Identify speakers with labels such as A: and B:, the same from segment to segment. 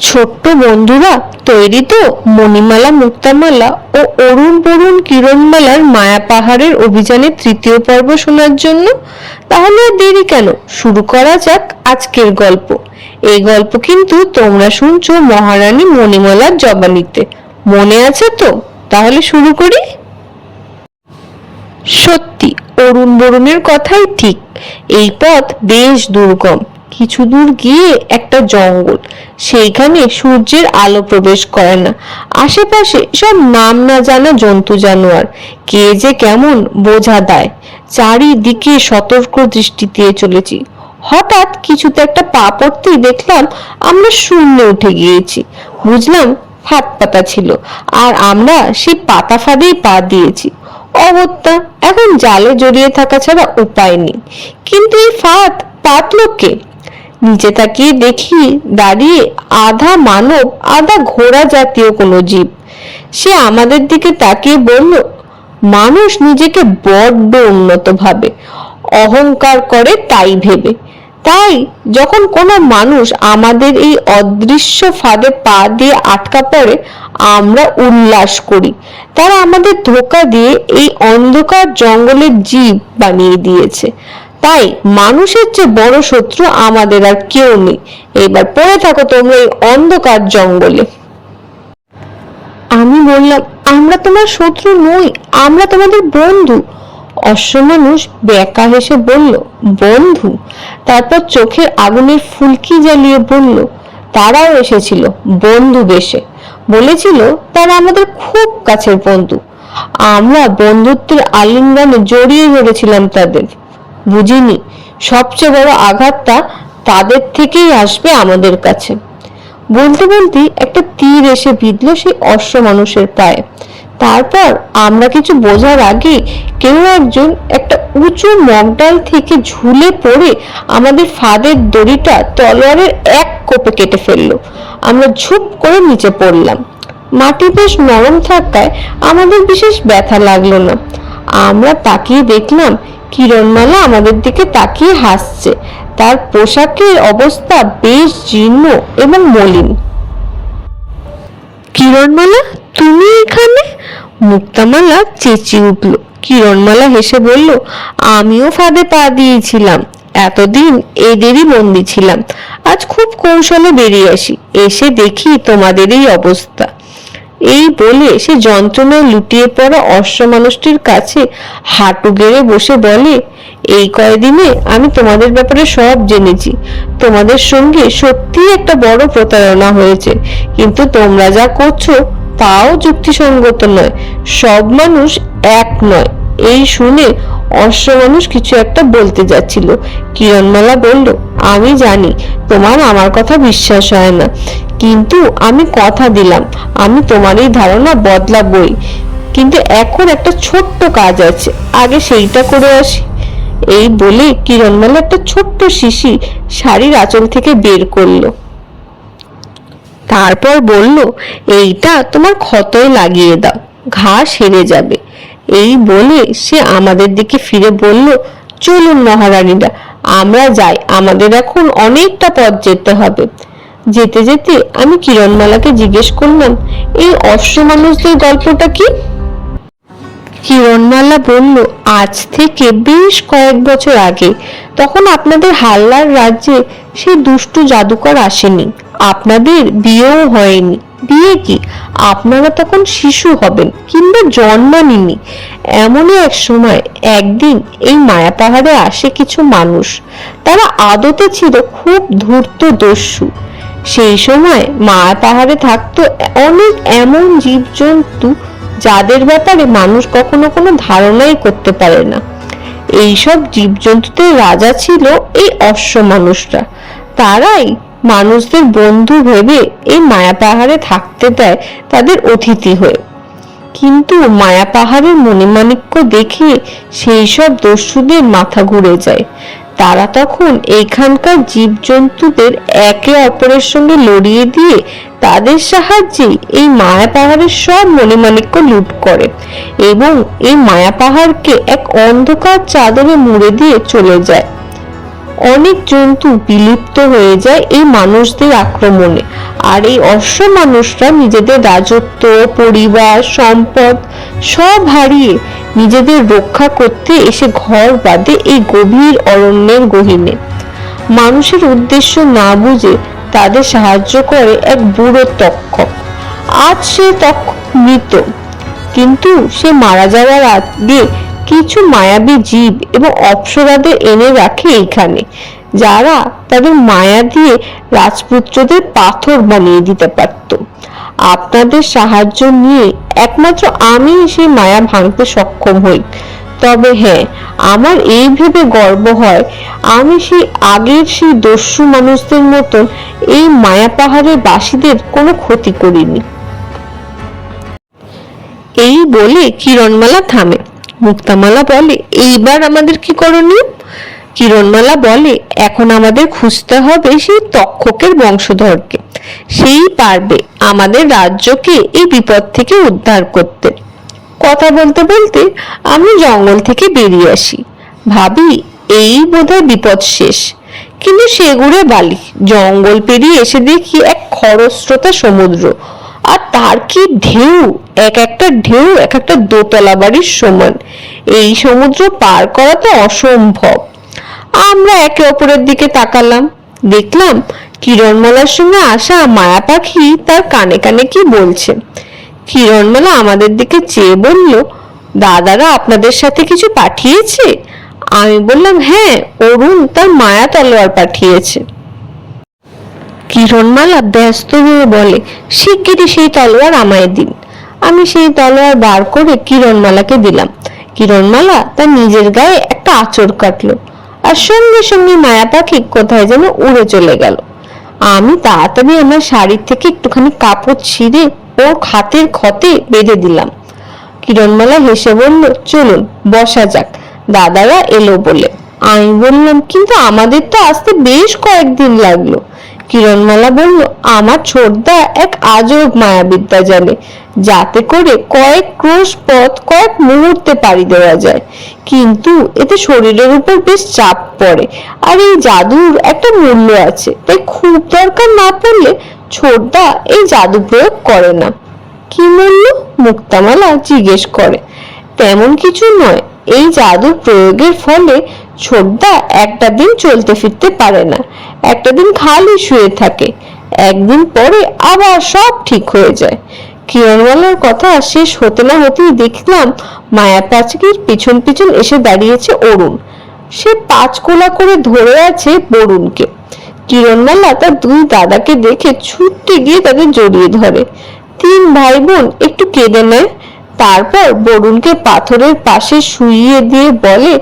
A: ছোট্ট বন্ধুরা, তৈরি তো মণিমালা, মুক্তামালা ও অরুণ বরুণ কিরণমালার মায়া পাহাড়ের অভিযানের তৃতীয় পর্ব শোনার জন্য। তাহলে আর দেরি কেন? শুরু করা যাক আজকের গল্প। এই গল্প কিন্তু তোমরা শুনছো মহারানী মণিমালার জবানিতে। মনে আছে তো? তাহলে শুরু করি। সত্যি, অরুণ বরুণের কথাই ঠিক। এই পথ বেশ দুর্গম। কিছু দূর গিয়ে একটা জঙ্গল। সেইখানে সূর্যের আলো প্রবেশ করে না। আশেপাশে সব নাম না জানা জন্তু জানোয়ার। কে যে কেমন বোঝা দেয়। চারিদিকে সতর্ক দৃষ্টি দিয়ে চলেছি। হঠাৎ কিছুতে একটা পা পড়তেই দেখলাম আমরা শূন্যে উঠে গিয়েছি। বুঝলাম হাত পাতা ছিল আর আমরা সেই পাতা ফাঁদেই পা দিয়েছি। অগত্যা এখন জালে জড়িয়ে থাকা ছাড়া উপায় নেই। কিন্তু এই ফাঁদ পাতলো কে? নিচে তাকিয়ে দেখি দাঁড়িয়ে আধা মানব, আধা ঘোড়া জাতীয় কোনো জীব। সে আমাদের দিকে তাকিয়ে বলল, মানুষ নিজেকে বড্ড উন্নত ভাবে। অহংকার করে তাই ভেবে। তাই যখন কোনো মানুষ আমাদের এই অদৃশ্য ফাঁদে পা দিয়ে আটকা পড়ে, আমরা উল্লাস করি। তারা আমাদের ধোকা দিয়ে এই অন্ধকার জঙ্গলের জীব বানিয়ে দিয়েছে। তাই মানুষের চেয়ে বড় শত্রু আমাদের আর কেউ নেই। এবার পড়ে থাকো তোমরা এই অন্ধকার জঙ্গলে। আমি বললাম, আমরা তোমার শত্রু নই, আমরা তোমাদের বন্ধু। অশ্ব মানুষ বেকা হেসে বলল, বন্ধু? তারপর চোখের আগুনের ফুলকি জ্বালিয়ে বলল, তারাও এসেছিল, বন্ধু বেশে। বলেছিল, তারা আমাদের খুব কাছের বন্ধু। আমরা বন্ধুত্বের আলিঙ্গনে জড়িয়ে ধরেছিলাম তাদের। বুঝিনি। সবচেয়ে বড় আঘাতটা তাদের থেকেই আসবে আমাদের কাছে। বলতে বলতে একটা তীর এসে বিঁধল সেই অশ্ব মানুষের পায়ে। তারপর আমরা কিছু বোঝার আগে কেউ একজন একটা উঁচু মগডাল থেকে ঝুলে পড়ে আমাদের ফাঁদের দড়িটা তলোয়ারের এক কোপে কেটে ফেলল। আমরা ঝুপ করে নিচে পড়লাম। মাটি বেশ নরম থাকায় আমাদের বিশেষ ব্যথা লাগল না। আমরা তাকিয়ে দেখলাম কিরণমালা আমাদের দিকে তাকিয়ে হাসছে। তার পোশাকের অবস্থা বেশ জীর্ণ এবং মলিন। কিরণমালা, তুমি এখানে? মুক্তামালা চেঁচিয়ে উঠল। কিরণমালা হেসে বলল, আমিও ফাঁদে পা দিয়েছিলাম। এতদিন এদেরই বন্দি ছিলাম। আজ খুব কৌশলে বেরিয়ে আসি। এসে দেখি তোমাদের এই অবস্থা। এই বলে সে যন্ত্রণায় লুটিয়ে পড়া অশ্ব মানুষটির কাছে হাঁটু গেড়ে বসে বলে, এই কয়দিনে আমি তোমাদের ব্যাপারে সব জেনেছি। তোমাদের সঙ্গে সত্যি একটা বড় প্রতারণা হয়েছে। কিন্তু তোমরা যা করছ তাও যুক্তিসঙ্গত নয়। সব মানুষ এক নয়। এই শুনে অশ্ব মানুষ কিছু একটা বলতে যাচ্ছিল। কিরণমালা বলল আমি জানি, তোমার আমার কথা বিশ্বাস হয় না। কিন্তু আমি কথা দিলাম, আমি তোমার এই ধারণা বদলাবই। কিন্তু এখন একটা ছোট্ট কাজ আছে, আগে সেইটা করে আসি। এই বলে কিরণমালা একটা ছোট্ট শিশি শাড়ির আঁচল থেকে বের করল। তারপর বলল, এইটা তোমার ক্ষতয় লাগিয়ে দাও, ঘা সেরে যাবে। এই বলে সে আমাদের দিকে ফিরে বলল, চলুন মহারানীরা আমরা যাই, আমাদের এখন অনেকটা পথ যেতে হবে। যেতে যেতে আমি কিরণমালাকে জিজ্ঞেস করলাম, এই অশ্ব মানুষদের গল্পটা কি? কিরণমালা বলল, আজ থেকে বেশ কয়েক বছর আগে, তখন আপনাদের হাল্লার রাজ্যে সেই দুষ্টু জাদুকর আসেনি। আপনাদের বিয়েও হয়নি। বিয়ে কি? আপনারা তখন শিশু হবেন কিংবা জন্মানিনি। এমনই এক সময় একদিন এই মায়া পাহাড়ে আসে কিছু মানুষ। তারা আদতে ছিল খুব ধূর্ত দস্যু। সেই সময় মায়া পাহাড়ে থাকতো অনেক এমন জীবজন্তু যাদের ব্যাপারে মানুষ কখনো কোনো ধারণাই করতে পারে না। এইসব জীবজন্তুদের রাজা ছিল এই অশ্ব মানুষরা। তারাই মানুষদের বন্ধু ভেবে এই মায়া পাহাড়ে থাকতে দেয় তাদের অতিথি হয়ে। কিন্তু মায়া পাহাড়ের মণিমাণিক্য দেখে সেই সব দস্যুদের মাথা ঘুরে যায়। তারা তখন এখানকার জীবজন্তুদের একে অপরের সঙ্গে লড়িয়ে দিয়ে তাদের সাহায্যে এই মায়া পাহাড়ের সব মণিমাণিক্য লুট করে এবং এই মায়া পাহাড়কে এক অন্ধকার চাদরে মুড়ে দিয়ে চলে যায়। অনেক জন্তু বিলুপ্ত হয়ে যায় এই মানুষদের আক্রমণে। আর এই অশ্ব মানুষরা নিজেদের রাজত্ব, পরিবার, সম্পদ সব হারিয়ে নিজেদের রক্ষা করতে এসে ঘর বাঁধে এই গভীর অরণ্যের গহীনে। মানুষের উদ্দেশ্য না বুঝে তাদের সাহায্য করে এক বুড়ো তক্ষক আজ সে তক্ষক মৃত, কিন্তু সে মারা যাওয়ার আগে কিছু মায়াবী জীব এবং অপ্সরাদের এনে রাখে এইখানে যারা তাদের মায়া দিয়ে রাজপুত্রদের পাথর বানিয়ে দিতে পারত। আপনাদের সাহায্য নিয়ে একমাত্র আমি সেই মায়া ভাঙতে সক্ষম হই। তবে হ্যাঁ আমার এই ভেবে গর্ব হয়, আমি সেই আগের সেই দস্যু মানুষদের মতন এই মায়া পাহাড়ের বাসীদের কোনো ক্ষতি করিনি। এই বলে কিরণমালা থামে। মুক্তামালা বলে, এইবার আমাদের কি করণীয়? কিরণমালা বলে, এখন আমাদের খুঁজতে হবে সেই তক্ষকের বংশধরকে। সেই পারবে আমাদের রাজ্যকে এই বিপদ থেকে উদ্ধার করতে। কথা বলতে বলতে আমি জঙ্গল থেকে বেরিয়ে আসি। ভাবি, এই বোধহয় বিপদ শেষ। কিন্তু সেগুড়ে বালি, জঙ্গল পেরিয়ে এসে দেখি এক খরস্রোতা সমুদ্র। আর তার কি ঢেউ? এক একটা ঢেউ, এক একটা দোতলা বাড়ির সমান। এই সমুদ্র পার করা তো অসম্ভব। আমরা একে অপরের দিকে তাকালাম। দেখলাম কিরণমালার সঙ্গে আসা মায়া পাখি তার কানে কানে কি বলছে। কিরণমালা আমাদের দিকে চেয়ে বলল, দাদারা আপনাদের সাথে কিছু পাঠিয়েছে? আমি বললাম হ্যাঁ অরুণ তার মায়া তলোয়ার পাঠিয়েছে। কিরণমালা ব্যস্ত হয়ে বলে, শিগগিরই সেই তলোয়ার আমায় দিন। আমি সেই তলোয়ার বার করে কিরণমালাকে দিলাম। কিরণমালা তার নিজের গায়ে একটা আঁচড় কাটলো আর সঙ্গে সঙ্গে মায়া পাখি কোথায় যেন উড়ে চলে গেল। আমি তাড়াতাড়ি আমার শাড়ির থেকে একটুখানি কাপড় ছিঁড়ে ওর খাতের ক্ষতে বেঁধে দিলাম। কিরণমালা হেসে বলল, চলুন, বসা যাক। দাদারা এলো বলে। আমি বললাম, কিন্তু আমাদের তো আসতে বেশ কয়েকদিন লাগল। কিরণমালা বলল, আমার ছোটদা এক আজব মায়াবিদ্যা জানে, যাতে করে কয়েক ক্রোশ পথ, কয়েক মুহূর্তে পাড়ি দেওয়া যায়। কিন্তু এতে শরীরের উপর বেশ চাপ পড়ে, আর এই জাদুর একটা মূল্য আছে। তাই খুব দরকার না পড়লে ছোটদা এই জাদু প্রয়োগ করে না। কি মূল্য? মুক্তামালা জিজ্ঞেস করে। তেমন কিছু নয়, এই জাদুর প্রয়োগের ফলে ছোটদা একটা দিন চলতে ফিরতে পারে না। একটা দিন খালি শুয়ে থাকে। একদিন পরে আবার সব ঠিক হয়ে যায়। কিরণমালার কথা শেষ হতে না হতেই দেখলাম মায়া পাঁচকির পিছন পিছন এসে দাঁড়িয়েছে অরুণ। সে পাঁচ কোলা করে ধরে আছে বরুণকে। কিরণমালা তার দুই দাদাকে দেখে ছুটতে গিয়ে তাদের জড়িয়ে ধরে। তিন ভাই বোন একটু কেঁদে নেয়। তারপর বরুণকে পাথরের পাশে শুইয়ে দিয়ে বলে,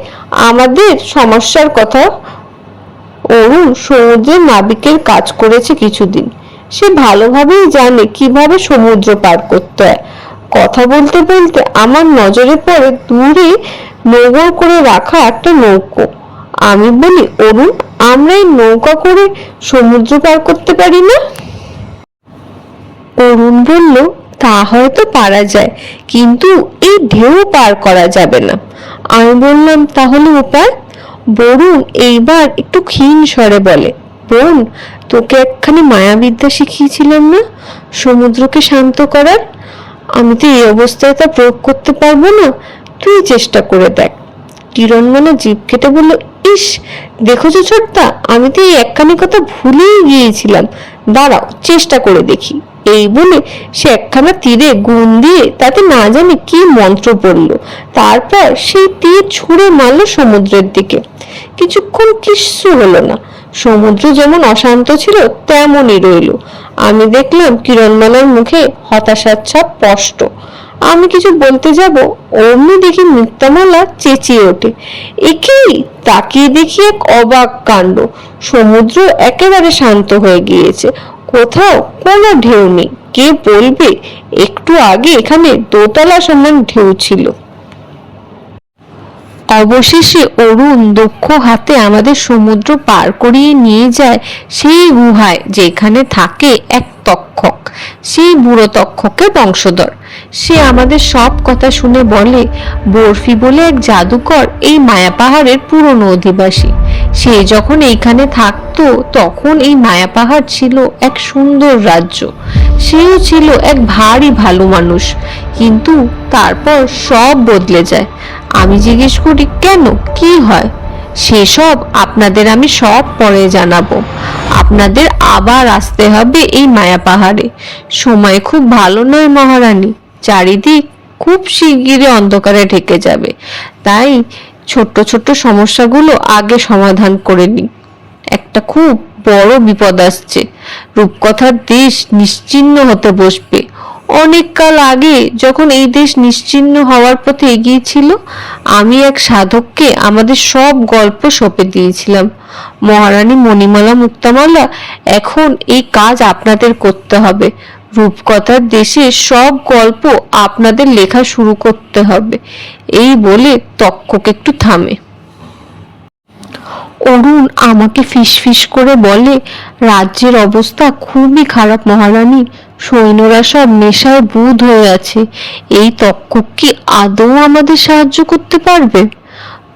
A: আমাদের সমস্যার কথা অরুণ সমুদ্রের নাবিকের কাজ করেছে কিছুদিন। সে ভালোভাবেই জানে কীভাবে সমুদ্র পার করতে হয়। কথা বলতে বলতে আমার নজরে পড়ে দূরে নোঙর করে রাখা একটা নৌকো। আমি বলি, অরুণ, আমরা এই নৌকা করে সমুদ্র পার করতে পারি না? অরুণ বলল তা হয়তো পারা যায়, কিন্তু এই ঢেউ পার করা যাবে না। আমি বললাম, তাহলে উপায়? বরুণ এইবার একটু ক্ষীণ স্বরে বলে, বোন, তোকে একখানি মায়াবিদ্যা শিখিয়েছিলাম না সমুদ্রকে শান্ত করার? আমি তো এই অবস্থায় তা প্রয়োগ করতে পারব না। তুই চেষ্টা করে দেখ। কিরণমালা জিভ কেটে বলল, ইস দেখেছ ছোট্টা আমি তো এই একখানি কথা ভুলেই গিয়েছিলাম। দাঁড়াও, চেষ্টা করে দেখি। এই বলে সে একখানা তীরে গুণ দিয়ে তাতে না জানি কি মন্ত্র পড়ল। তারপর সেই তীর ছুঁড়ে মারল সমুদ্রের দিকে। কিছুক্ষণ কিচ্ছু হলো না। সমুদ্র যেমন অশান্ত ছিল, তেমনই রইল। আমি দেখলাম কিরণমালার মুখে হতাশার ছাপ স্পষ্ট। আমি কিছু বলতে যাব, অমনি দেখি মুক্তামালা চেঁচিয়ে ওঠে। একেই তাকিয়ে দেখি এক অবাক কাণ্ড। সমুদ্র একেবারে শান্ত হয়ে গিয়েছে। কোথাও কোনো ঢেউ নেই। কে বলবে? একটু আগে এখানে দোতলা সমান ঢেউ ছিল। অবশেষে অরুণ দক্ষ হাতে আমাদের সমুদ্র পার করিয়ে নিয়ে যায় সেই গুহায় যেখানে থাকে এক তক্ষক। সেই বুড়ো তক্ষকের বংশধর। সে আমাদের সব কথা শুনে বলে, বরফি বলে এক জাদুকর এই মায়া পাহাড়ের পুরনো অধিবাসী। সে যখন এইখানে থাকতো, তখন এই মায়া পাহাড় ছিল এক সুন্দর রাজ্য। সেও ছিল এক ভারী ভালো মানুষ। কিন্তু তারপর সব বদলে যায়। আমি জিজ্ঞেস করি, কেন? কি হয়? সেসব আপনাদের আমি সব পরে জানাব। আপনাদের আবার আসতে হবে এই মায়া পাহাড়ে সময় খুব ভালো নয় মহারানী। চারিদিক খুব শিগগিরই অন্ধকারে ঢেকে যাবে। তাই ছোট্ট ছোট্ট সমস্যাগুলো আগে সমাধান করে নিই একটা খুব বড় বিপদ আসছে। রূপকথার দেশ নিশ্চিহ্ন হতে বসবে। অনেক কাল আগে যখন এই দেশ নিশ্চিহ্ন হওয়ার পথে এগিয়েছিল আমি এক সাধককে আমাদের সব গল্প সঁপে দিয়েছিলাম। মহারানী মণিমালা মুক্তামালা, এখন এই কাজ আপনাদের করতে হবে। রূপকথার দেশে সব গল্প আপনাদের লেখা শুরু করতে হবে। এই বলে তক্ষক একটু থামে। অরুণ আমাকে ফিসফিস করে বলে, রাজ্যের অবস্থা খুবই খারাপ মহারানী। সৈন্যরা সব নেশায় বুধ হয়ে আছে। এই তক্ষক কি আদৌ আমাদের সাহায্য করতে পারবে?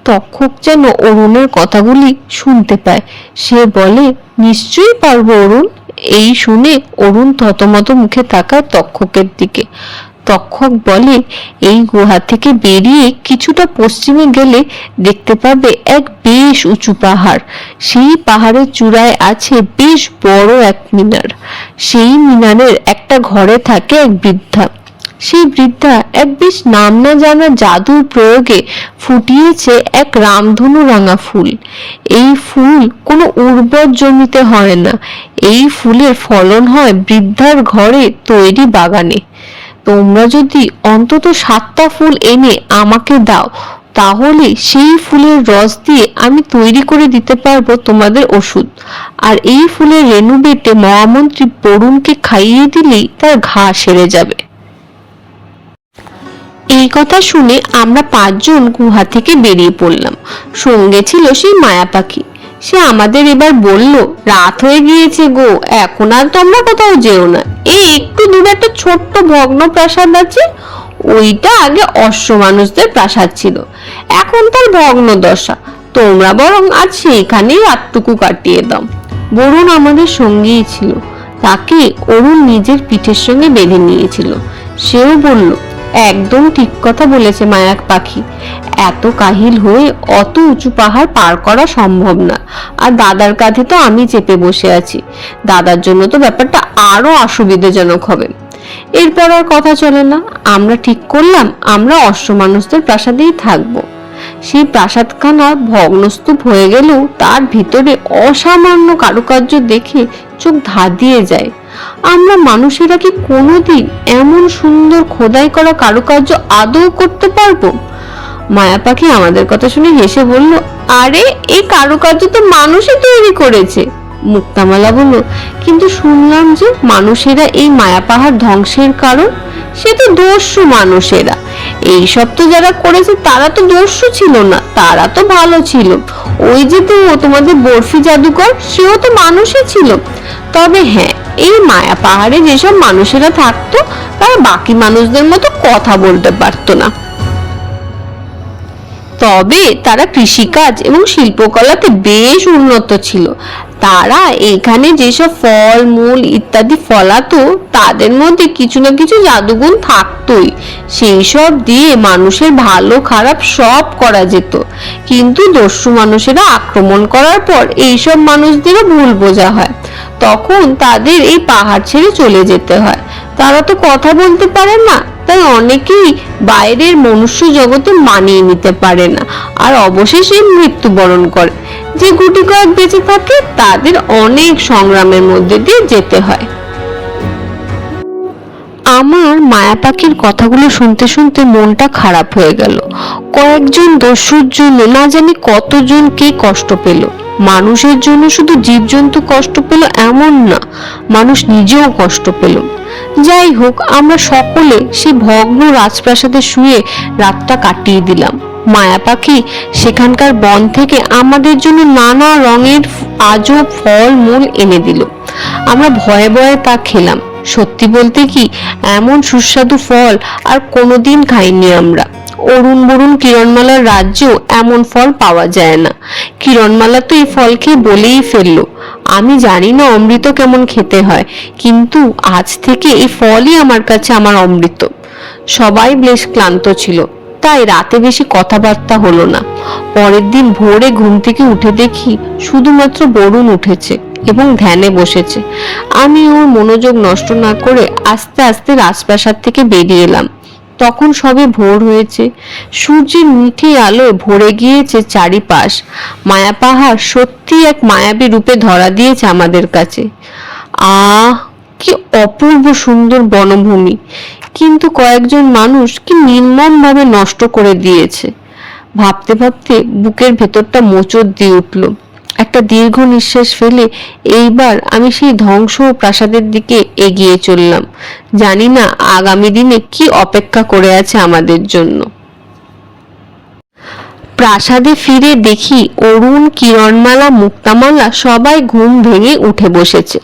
A: তক্ষক যেন অরুণের কথাগুলি শুনতে পায়। সে বলে, নিশ্চয়ই পারব অরুণ। এই শুনে অরুণ থতমত মুখে তাকায় তক্ষকের দিকে। তক্ষক বলে, এই গুহা থেকে বেরিয়ে কিছুটা পশ্চিমে গেলে দেখতে পাবে এক বেশ উঁচু পাহাড়। সেই পাহাড়ের চূড়ায় আছে বেশ বড় এক মিনার। সেই মিনারের একটা ঘরে থাকে এক বৃদ্ধা। সেই বৃদ্ধা এক বেশ নাম না জানা জাদুর প্রয়োগে ফুটিয়েছে এক রামধনু রাঙা ফুল। এই ফুল কোনো উর্বর জমিতে হয় না। এই ফুলের ফলন হয় বৃদ্ধার ঘরে তৈরি বাগানে। তোমরা যদি অন্তত সাতটা ফুল এনে আমাকে দাও, তাহলে সেই ফুলের রস দিয়ে আমি তৈরি করে দিতে পারব তোমাদের ওষুধ। আর এই ফুলের রেণু বেটে মহামন্ত্রী বরুণকে খাইয়ে দিলেই তার ঘা সেরে যাবে। এই কথা শুনে আমরা পাঁচজন গুহা থেকে বেরিয়ে পড়লাম। সঙ্গে ছিল সেই মায়া পাখি। সে আমাদের এবার বলল, রাত হয়ে গিয়েছে গো, এখন আর তোমরা কোথাও যেও না। এই একটু দূরে একটা ছোট্ট ভগ্ন প্রাসাদ আছে, ওইটা আগে অশ্ব মানুষদের প্রাসাদ ছিল। এখন তার ভগ্ন দশা। তোমরা বরং আজ সেইখানেই রাতটুকু কাটিয়ে দাও। বরুণ আমাদের সঙ্গেই ছিল। তাকে অরুণ নিজের পিঠের সঙ্গে বেঁধে নিয়েছিল। সেও বলল একদম ঠিক কথা বলেছে মায়াক পাখি। এত কাহিল হয়ে অত উঁচু পাহাড় পার করা সম্ভব না। আর দাদার কাঁধে তো আমি চেপে বসে আছি। দাদার জন্য তো ব্যাপারটা আরও অসুবিধাজনক হবে। এরপর আর কথা চলে না। আমরা ঠিক করলাম, আমরা অশ্ব মানুষদের প্রাসাদেই থাকব। সেই প্রাসাদখানা ভগ্নস্তূপ হয়ে গেলেও তার ভিতরে অসামান্য কারুকার্য দেখে চোখ ধাঁধিয়ে যায়। আমরা মানুষেরা কি কোনোদিন এমন সুন্দর খোদাই করা কারুকার্য আদৌ করতে পারব? মায়া পাখি আমাদের কথা শুনে হেসে বলল, আরে এই কারুকার্য তো মানুষই তৈরি করেছে। মুক্তামালা বলল, কিন্তু শুনলাম যে মানুষেরা এই মায়া পাহাড় ধ্বংসের কারণ? সে তো দস্যু মানুষেরা। এই সব তো যারা করেছে, তারা তো দস্যু ছিল না, তারা তো ভালো ছিল। ওই যে তো তোমাদের বরফি জাদুকর সেও তো মানুষই ছিল। তবে হ্যাঁ এই মায়া পাহাড়ে যেসব মানুষেরা থাকতো তারা বাকি মানুষদের মতো কথা বলতে পারতো না। তবে তারা কৃষিকাজ এবং শিল্পকলাতে বেশ উন্নত ছিল। তারা এখানে যেসব ফল, মূল ইত্যাদি ফলাতো, তাদের মধ্যে কিছু না কিছু জাদুগুণ থাকতোই। সেই সব দিয়ে মানুষের ভালো, খারাপ সব করা যেত। কিন্তু দস্যু মানুষেরা আক্রমণ করার পর এইসব মানুষদেরও ভুল বোঝা হয়। তখন তাদের এই পাহাড় ছেড়ে চলে যেতে হয়। তারা তো কথা বলতে পারে না। তাই অনেকেই বাইরের মনুষ্য জগতে মানিয়ে নিতে পারে না। আর অবশেষে মৃত্যুবরণ করে। যে গুটি কয়েক বেঁচে থাকে, তাদের অনেক সংগ্রামের মধ্যে দিয়ে যেতে হয়। আমার মায়া পাখির কথাগুলো শুনতে শুনতে মনটা খারাপ হয়ে গেল। কয়েকজন দস্যুর জন্য না জানি কতজন কে কষ্ট পেল। মানুষের জন্য শুধু জীবজন্তু কষ্ট পেল এমন না, মানুষ নিজেও কষ্ট পেল। যাই হোক, আমরা সকলে সে ভগ্ন রাজপ্রাসাদে শুয়ে রাতটা কাটিয়ে দিলাম। মায়া পাখি সেখানকার বন থেকে আমাদের জন্য নানা রঙের আজব ফল মূল এনে দিল। আমরা ভয়ে ভয়ে তা খেলাম। সত্যি বলতে কি, এমন সুস্বাদু ফল আর কোনোদিন খাইনি আমরা। অরুণ বরুণ কিরণমালার রাজ্যেও এমন ফল পাওয়া যায় না। কিরণমালা তো এই ফল খেয়ে বলেই ফেলল, আমি জানি না অমৃত কেমন খেতে হয়, কিন্তু আজ থেকে এই ফলই আমার কাছে আমার অমৃত। সবাই বেশ ক্লান্ত ছিল, তাই রাতে বেশি কথাবার্তা হলো না। পরের দিন ভোরে ঘুম থেকে উঠে দেখি শুধুমাত্র বরুণ উঠেছে এবং ধ্যানে বসেছে। আমি ওর মনোযোগ নষ্ট না করে আস্তে আস্তে রাজপ্রাসাদ থেকে বেরিয়ে এলাম। তখন সবে ভোর হয়েছে। সূর্যের মিঠি আলোয় ভরে গিয়েছে চারিপাশ। মায়া পাহাড় সত্যি এক মায়াবী রূপে ধরা দিয়েছে আমাদের কাছে। আহ, কি অপূর্ব সুন্দর বনভূমি। কিন্তু কয়েকজন মানুষ কি নির্মমভাবে নষ্ট করে দিয়েছে। ভাবতে ভাবতে বুকের ভেতরটা মোচড় দিয়ে উঠল। একটা দীর্ঘ নিঃশ্বাস ফেলে এইবার আমি সেই ধ্বংস প্রাসাদের দিকে এগিয়ে চললাম। জানি না আগামী দিনে কি অপেক্ষা করে আছে আমাদের জন্য। প্রাসাদে ফিরে দেখি অরুণ, কিরণমালা, মুক্তামালা সবাই ঘুম ভেঙে উঠে বসেছে।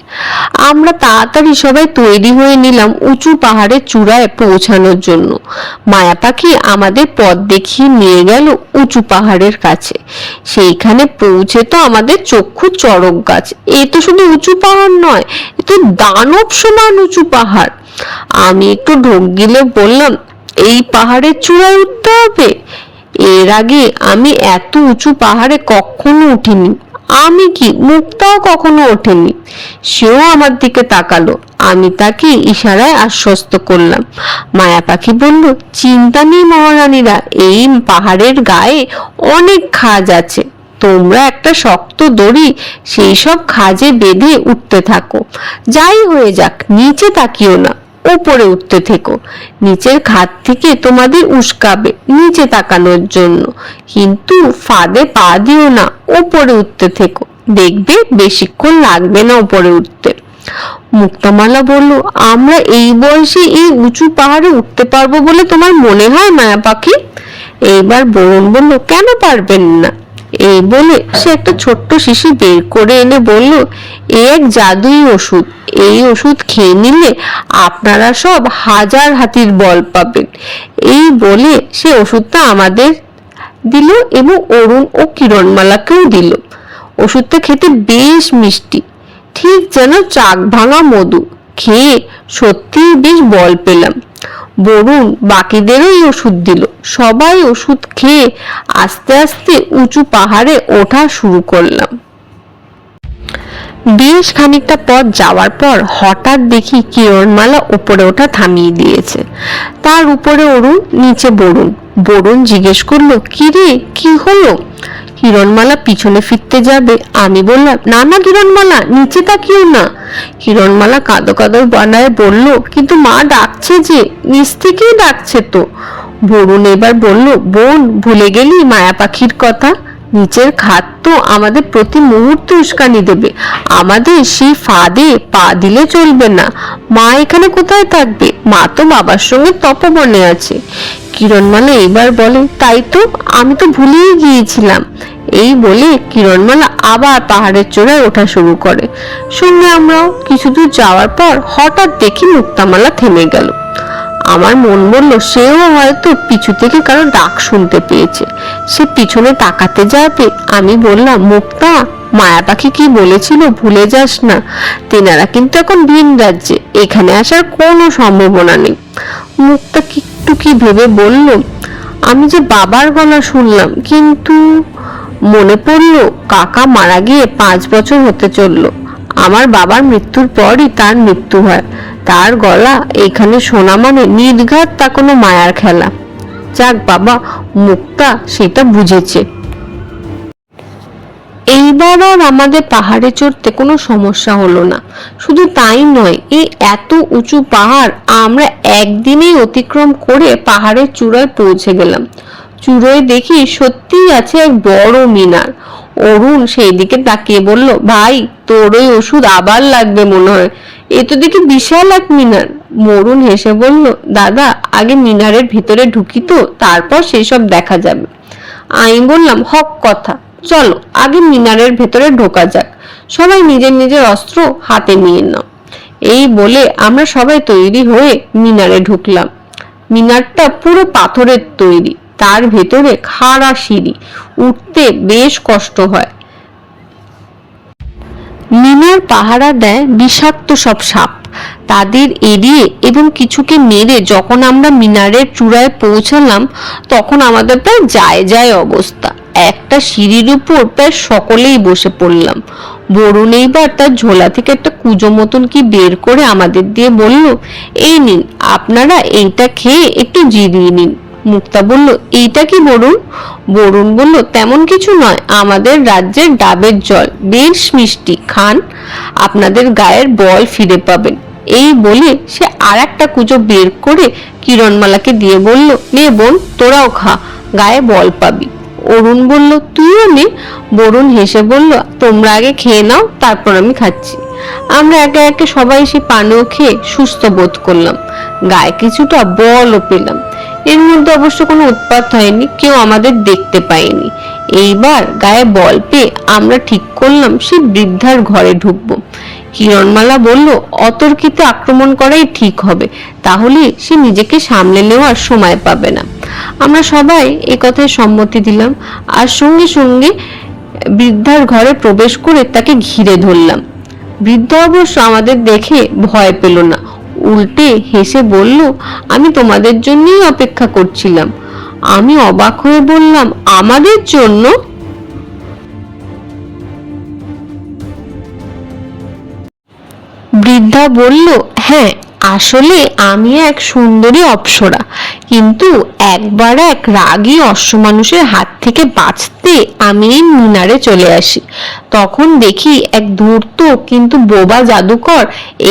A: আমরা তাড়াতাড়ি সবাই তৈরি হয়ে নিলাম উঁচু পাহাড়ের চূড়ায় পৌঁছানোর জন্য। মায়া পাখি আমাদের পথ দেখিয়ে নিয়ে গেল উঁচু পাহাড়ের কাছে। সেইখানে পৌঁছে তো আমাদের চক্ষু চড়ক গাছ। এ তো শুধু উঁচু পাহাড় নয়, এ তো দানব সমান উঁচু পাহাড়। আমি একটু ঢোক গিলে বললাম, এই পাহাড়ের চূড়ায় উঠতে হবে? এর আগে আমি এত উঁচু পাহাড়ে কখনো উঠিনি। আমি কি মুক্তাও কখনো ওঠেনি? সেও আমার দিকে তাকালো। আমি তাকে ইশারায় আশ্বস্ত করলাম। মায়া পাখি বলল, চিন্তা নেই মহারানীরা, এই পাহাড়ের গায়ে অনেক খাজ আছে। তোমরা একটা শক্ত দড়ি, সেই সব খাজে বেঁধে উঠতে থাকো। যাই হয়ে যাক, নিচে তাকিও না। উপরে উঠতে থেকো। নিচের খাত থেকে তোমাদের উস্কাবে নিচে তাকানোর জন্য। কিন্তু ফাঁদে পা দিও না ওপরে উঠতে থেকো। দেখবে বেশিক্ষণ লাগবে না ওপরে উঠতে। মুক্তমালা বলল, আমরা এই বয়সে এই উঁচু পাহাড়ে উঠতে পারব বলে তোমার মনে হয় মায়া পাখি? এইবার বরুণ বলল, কেন পারবেন না? এই বলে সে একটা ছোট্ট শিশি বের করে এনে বলল, এ এক জাদুই ওষুধ। এই ওষুধ খেয়ে নিলে আপনারা সব হাজার হাতির বল পাবেন। এই বলে সে ওষুধটা আমাদের দিল এবং অরুণ ও কিরণমালাকেও দিল। ওষুধটা খেতে বেশ মিষ্টি, ঠিক যেন চাক ভাঙা মধু। খেয়ে সত্যিই বেশ বল পেলাম। বরুণ বাকিদেরই ওষুধ দিল। সবাই ওষুধ খেয়ে আস্তে আস্তে উঁচু পাহাড়ে ওঠা শুরু করলাম। বেশ খানিকটা পথ যাওয়ার পর হঠাৎ দেখি কিরণমালা উপরে ওঠা থামিয়ে দিয়েছে। তার উপরে অরুণ নিচে বরুণ। বরুণ জিজ্ঞেস করল কি রে কি হলো? কিরণমালা পিছনে ফিরতে যাবে। আমি বললাম, না না কিরণমালা নিচে তাকিও না। কিরণমালা কাঁদো কাঁদো বানায় বলল, কিন্তু মা ডাকছে যে, নিচ থেকেই ডাকছে তো। বরুণ এবার বলল, বোন, ভুলে গেলি মায়া পাখির কথা? নিচের খাত তো আমাদের প্রতি মুহূর্তে উস্কানি দেবে। আমাদের সেই ফাঁদে পা দিলে চলবে না। মা এখানে কোথায় থাকবে? মা তো বাবার সঙ্গে তপবনে আছে। কিরণমালা এবার বলে, তাই তো, আমি তো ভুলেই গিয়েছিলাম। এই বলে কিরণমালা আবার পাহাড়ের চূড়ায় ওঠা শুরু করে। সঙ্গে আমরাও কিছু দূর যাওয়ার পর হঠাৎ দেখি মুক্তামালা থেমে গেল। আমার মন বলল, সেও হয়তো পিছু থেকে কারও ডাক শুনতে পেয়েছে। সে পিছনে তাকাতে যাবে। আমি বললাম, মুক্তা, মায়া পাখি কি বলেছিল ভুলে যাস না। তেনারা কিন্তু এখন ভিন রাজ্যে, এখানে আসার কোনো সম্ভাবনা নেই। মুক্তা একটু কি ভেবে বলল, আমি যে বাবার গলা শুনলাম, কিন্তু মনে পড়ল কাকা মারা গিয়ে পাঁচ বছর হতে চলল। আমার বাবার মৃত্যুর পরই তার মৃত্যু হয়। তার গলা এখানে শোনা মানে নির্ঘাত, তা কোনো মায়ার খেলা। যাক বাবা মুক্তা সেটা বুঝেছে। এইবার আর আমাদের পাহাড়ে চড়তে কোনো সমস্যা হলো না। শুধু তাই নয়, এই এত উঁচু পাহাড় আমরা একদিনেই অতিক্রম করে পাহাড়ের চূড়ায় পৌঁছে গেলাম। চূড়োয় দেখি সত্যিই আছে এক বড় মিনার। অরুণ সেই দিকে তাকিয়ে বলল, ভাই, তোর ওই ওষুধ আবার লাগবে মনে হয়। এ তো দেখি বিশাল এক মিনার। মরুণ হেসে বলল, দাদা, আগে মিনারের ভিতরে ঢুকি তো, তারপর সেই সব দেখা যাবে। আমি বললাম, হক কথা। চলো, আগে মিনারের ভেতরে ঢোকা যাক। সবাই নিজের নিজের অস্ত্র হাতে নিয়ে নাও। এই বলে আমরা সবাই তৈরি হয়ে মিনারে ঢুকলাম। মিনারটা পুরো পাথরের তৈরি। তার ভেতরে খাড়া সিঁড়ি। উঠতে বেশ কষ্ট হয়। মিনার পাহারা দেয় বিষাক্ত সব সাপ। তাদের এড়িয়ে এবং কিছুকে মেরে যখন আমরা মিনারের চূড়ায় পৌঁছালাম, তখন আমাদের প্রায় যায় যায় অবস্থা। একটা সিঁড়ির উপর প্রায় সকলেই বসে পড়লাম। বরুণ এইবার তার ঝোলা থেকে একটা কুজো মতন কি বের করে আমাদের দিয়ে বলল, এই নিন, আপনারা এইটা খেয়ে একটু জিরিয়ে নিন। মুক্তা বলল, এইটা কি বরুণ? বরুণ বলল, তেমন কিছু নয়, আমাদের রাজ্যের ডাবের জল, বেশ মিষ্টি। খান, আপনাদের গায়ের বল ফিরে পাবেন। এই বলে সে আর একটা কুচো বের করে কিরণমালাকে দিয়ে বলল, নে বোন, তোরাও খা, গায়ে বল পাবি। অরুণ বলল, তুইও নে। বরুণ হেসে বলল, তোমরা আগে খেয়ে নাও, তারপর আমি খাচ্ছি। আমরা একে একে সবাই সে পানীয় খেয়ে সুস্থ বোধ করলাম। গায়ে কিছুটা বলও পেলাম। এর মধ্যে অবশ্য কোনো উৎপাত হয়নি, কেউ আমাদের দেখতে পায়নি। এইবার গায়ে বল পেয়ে আমরা ঠিক করলাম সে বৃদ্ধার ঘরে ঢুকবো। কিরণমালা বলল, অতর্কিতে আক্রমণ করাই ঠিক হবে, তাহলে সে নিজেকে সামলে নেওয়ার সময় পাবে না। আমরা সবাই এ কথায় সম্মতি দিলাম, আর সঙ্গে সঙ্গে বৃদ্ধার ঘরে প্রবেশ করে তাকে ঘিরে ধরলাম। বৃদ্ধ অবশ্য আমাদের দেখে ভয় পেল না। উল্টে হেসে বলল, আমি তোমাদের জন্যই অপেক্ষা করছিলাম। আমি অবাক হয়ে বললাম, আমাদের জন্য? বৃদ্ধা বলল হ্যাঁ আসলে আমি এক সুন্দরী অপ্সরা, কিন্তু একবার এক রাগী অশ্ব মানুষের হাত থেকে বাঁচতে আমি এই মিনারে চলে আসি। তখন দেখি এক ধূর্ত কিন্তু বোবা জাদুকর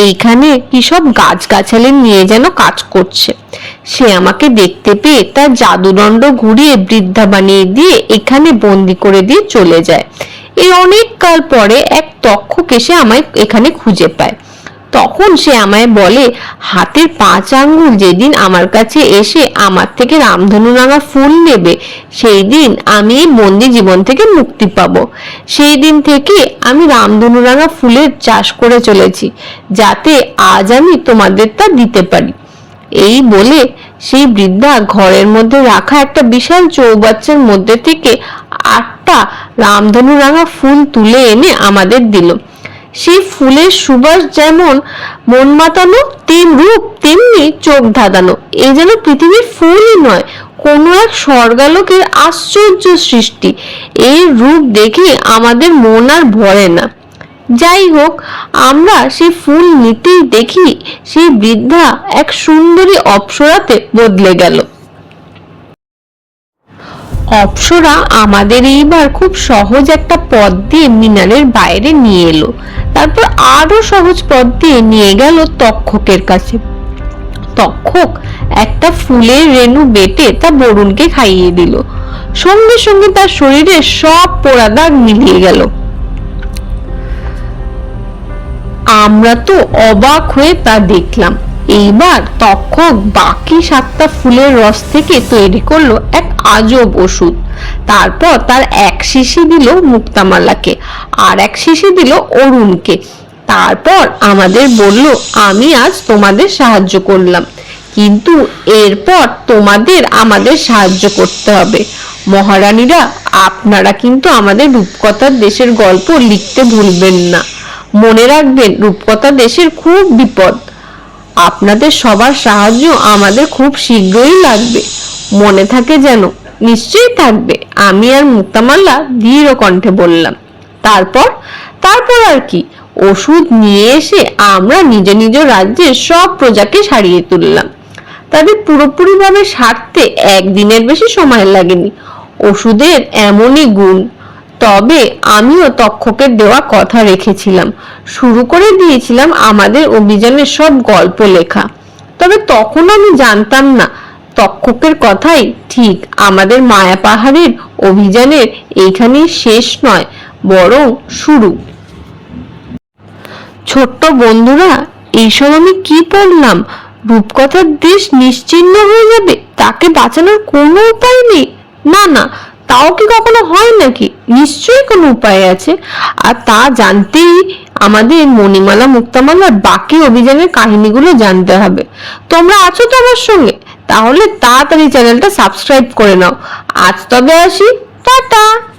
A: এইখানে কি সব গাছগাছালি নিয়ে যেন কাজ করছে। সে আমাকে দেখতে পেয়ে তার জাদুদণ্ড ঘুরিয়ে বৃদ্ধা বানিয়ে দিয়ে এখানে বন্দি করে দিয়ে চলে যায়। এই অনেক কাল পরে এক তক্ষক এসে আমায় এখানে খুঁজে পায়। তখন সে আমায় বলে, হাতের পাঁচ আঙ্গুল যেদিন আমার কাছে এসে আমার থেকে রামধনু রাঙা ফুল নেবে, সেই দিন আমি এই বন্দি জীবন থেকে মুক্তি পাবো। সেই দিন থেকে আমি রামধনু রাঙা ফুলের চাষ করে চলেছি, যাতে আজ আমি তোমাদের তা দিতে পারি। এই বলে সেই বৃদ্ধা ঘরের মধ্যে রাখা একটা বিশাল চৌবাচ্চার মধ্যে থেকে আটটা রামধনু রাঙা ফুল তুলে এনে আমাদের দিল। সেই ফুলের সুবাস যেমন মন মাতানো তেম রূপ তেমনি চোখ ধাঁধানো। এই যেন পৃথিবীর ফুলই নয়, কোনো এক স্বর্গালোকের আশ্চর্য সৃষ্টি। এই রূপ দেখে আমাদের মন আর ভরে না। যাই হোক, আমরা সেই ফুল নিতেই দেখি, সেই বৃদ্ধা এক সুন্দরী অপ্সরাতে বদলে গেল। অপ্সরা আমাদের এইবার খুব সহজ একটা পথ দিয়ে মিনারের বাইরে নিয়ে এলো। তারপর আরও সহজ পথ দিয়ে নিয়ে গেল তক্ষকের কাছে। তক্ষক একটা ফুলের রেণু বেটে তা বরুণকে খাইয়ে দিল। সঙ্গে সঙ্গে তার শরীরে সব পোড়া দাগ মিলিয়ে গেল। আমরা তো অবাক হয়ে তা দেখলাম। এইবার তক্ষক বাকি সাতটা ফুলের রস থেকে তৈরি করল এক আজব ওষুধ। তারপর তার এক শিশি দিল মুক্তামালাকে আর এক শিশি দিল অরুণকে। তারপর আমাদের বলল, আমি আজ তোমাদের সাহায্য করলাম। কিন্তু এরপর তোমাদের আমাদের সাহায্য করতে হবে। মহারানীরা, আপনারা কিন্তু আমাদের রূপকথার দেশের গল্প লিখতে ভুলবেন না। মনে রাখবেন, রূপকথা দেশের খুব বিপদ। আপনাদের সবার সাহায্য আমাদের খুব শীঘ্রই লাগবে। মনে থাকে যেন, নিশ্চয়ই থাকবে। আমি আর মুক্তামাল্লা দৃঢ় কণ্ঠে বললাম, তারপর? তারপর আর কি? ওষুধ নিয়ে এসে আমরা নিজ নিজ রাজ্যের সব প্রজাকে সারিয়ে তুললাম। তাদের পুরোপুরিভাবে সারতে একদিনের বেশি সময় লাগেনি। ওষুধের এমনই গুণ তবে আমিও তক্ষকের দেওয়া কথা রেখেছিলাম। শুরু করে দিয়েছিলাম আমাদের অভিযানের সব গল্প লেখা। তবে তখন আমি জানতাম না, তক্ষকের কথাই ঠিক আমাদের মায়া পাহাড়ের অভিযানের এইখানেই শেষ নয়, বরং শুরু। ছোট্ট বন্ধুরা, এইসব আমি কি পড়লাম রূপকথার দেশ নিশ্চিহ্ন হয়ে যাবে, তাকে বাঁচানোর কোনো উপায় নেই। না না তাও কি কখনো হয় নাকি? নিশ্চয়ই কোনো উপায় আছে। আর তা জানতেই আমাদের মণিমালা, মুক্তামালার বাকি অভিযানের কাহিনীগুলো জানতে হবে। তোমরা আছো তো আমার সঙ্গে? তাহলে তাড়াতাড়ি চ্যানেলটা সাবস্ক্রাইব করে নাও। আজ তবে আসি। টাটা!